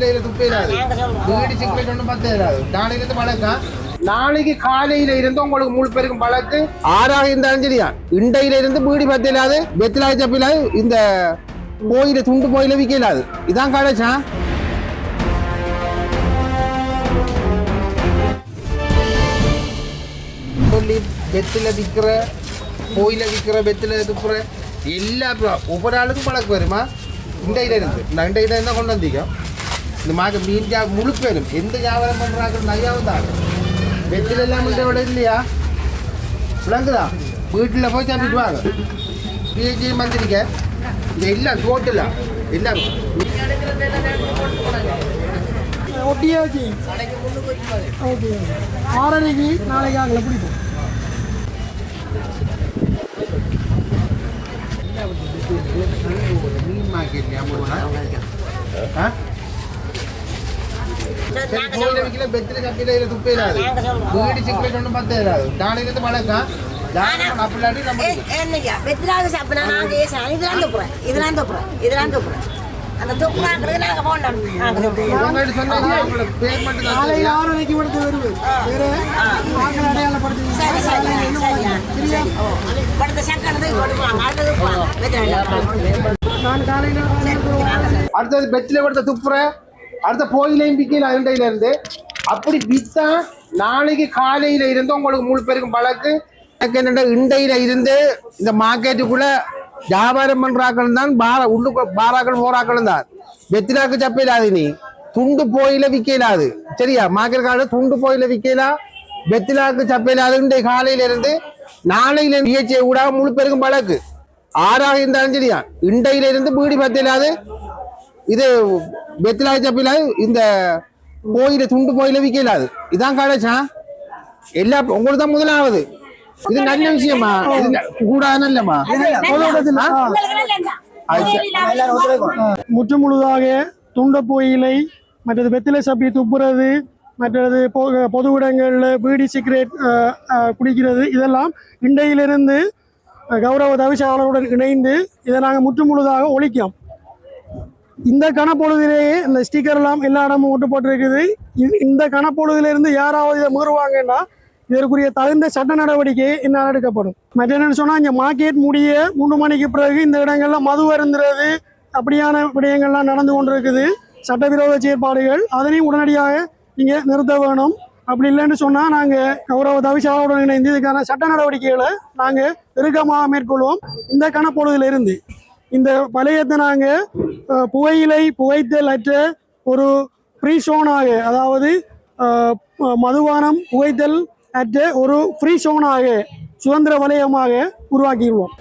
சப்பிலையில துப்பையிலாது வீடு சிக்கலைட் ஒன்றும் பத்து இல்லாது நாளையில இருந்து பழக்கம் நாளைக்கு காலையில இருந்து உங்களுக்கு முழு பேருக்கும் பழக்கு ஆறாக இருந்தாலும் சரியா? இண்டையில இருந்து வீடு பத்து இல்லாது வெத்திலாய் சப்பிலாது இந்த கோயில துண்டு கோயில விற்கலாது இதான் கடைச்சா சொல்லி வெத்தில விற்கிற கோயில விற்கிற வெத்தில துப்புற எல்லா ஒவ்வொரு ஆளுக்கும் பழக்கம் வருமா? இந்த இடம் இருந்து. நான் இந்த இடம் தான் கொண்டு வந்தீங்க இந்த மாதிரி மீன் ஜா முழு பேரும் எந்த வியாபாரம் பண்ணுறாங்க நையாவும் தான். வெத்தில எல்லாம் விட இல்லையா? விளங்குதா? வீட்டில் போய் சாப்பிட்டு வாங்க பிஹெச்டி மந்திரிக்க. இந்த எல்லாம் டோட்டலா எல்லாம் ஒட்டியாச்சு. ஓகே. ஆறரைக்கு நாளைக்கு ஆகல பிடிக்கும் மீன் மார்க்கெட் ஞாபகம் கோயில விக்கல, பெத்தில கப்பில இதுல துப்பே இல்லாது. வீடு சிக்கலைட் ஒண்ணும் பத்து இல்லாது. நாளையில இருந்து துப்புறேன். துப்புறேன். துப்புறேன். அந்த துப்புறாங்கிறது நாங்க தான் நாளைக்கு தெரியும். ஆறரைக்கு மட்டும் வருவேன். வேற ஆக்கள் அடையாளப்படுத்தி சரி சரி சரியா படுத்த நான் காலையில் அடுத்தது பெத்தில கொடுத்த துப்புற அடுத்த போயிலையும் பிக்கையில் அருண்டையில இருந்து அப்படி வித்தா நாளைக்கு காலையில இருந்து உங்களுக்கு மூணு பேருக்கும் பழக்கு எனக்கு என்னென்ன இண்டையில இருந்து இந்த மார்க்கெட்டுக்குள்ள வியாபாரம் பண்றாக்கள் தான் பார உள்ளுக்கு பாராக்கள் போராக்களும் தான். வெத்திலாக்கு சப்பையிலாது நீ துண்டு போயில விற்கலாது சரியா? மார்க்கெட் காலையில் துண்டு போயில விற்கலா வெத்திலாக்கு சப்பையிலாது இன்றைய காலையில இருந்து நாளையில இருந்து இயற்சியை கூட முழு பேருக்கும் பழக்கு ஆறாக இருந்தாலும் சரியா? இண்டையில இருந்து பீடி பத்திலாது இது வெத்திலாய் சப்பில இந்த கோயில துண்டு கோயில விக்கலாது இதான் கடைச்சா. எல்லா உங்களுக்கு தான் முதலாவது. இது நல்ல விஷயமா? கூடாது நல்லமா முற்று முழுதாக துண்ட புகையிலை மற்றது வெத்திலை சப்பி துப்புறது மற்றது பொ- பொது இடங்களில் பீடி சிகரெட் குடிக்கிறது இதெல்லாம் இண்டையிலிருந்து கௌரவ தவிசாளருடன் இணைந்து இதை நாங்கள் முற்று முழுதாக ஒழிக்கிறோம். இந்த கணப்பொழுதிலேயே இந்த ஸ்டிக்கர் எல்லாம் எல்லா இடமும் ஒட்டு போட்டிருக்குது இந்த கணப்பொழுதிலிருந்து யாராவது இதை மீறுவாங்கன்னா இதற்குரிய தகுந்த சட்ட நடவடிக்கை என்னால் எடுக்கப்படும். மற்ற என்னன்னு சொன்னால் இங்கே மார்க்கெட் முடிய மூணு மணிக்கு பிறகு இந்த இடங்கள்ல மது வருந்துறது அப்படியான விடயங்கள்லாம் நடந்து கொண்டிருக்குது. சட்டவிரோத செயற்பாடுகள் அதனையும் உடனடியாக நீங்கள் நிறுத்த வேணும். அப்படி இல்லைன்னு சொன்னால் நாங்கள் கௌரவ தவிசாவுடன் இணைந்து இதுக்கான சட்ட நடவடிக்கைகளை நாங்கள் இறுக்கமாக மேற்கொள்வோம். இந்த கணப்பொழுதிலிருந்து இந்த வளையத்தை நாங்கள் புகையிலை புகைத்தல் அற்ற ஒரு ஃப்ரீ ஷோனாக அதாவது மதுபானம் புகைத்தல் அற்ற ஒரு ஃப்ரீ ஷோனாக சுதந்திர வலயமாக உருவாக்கிடுவோம்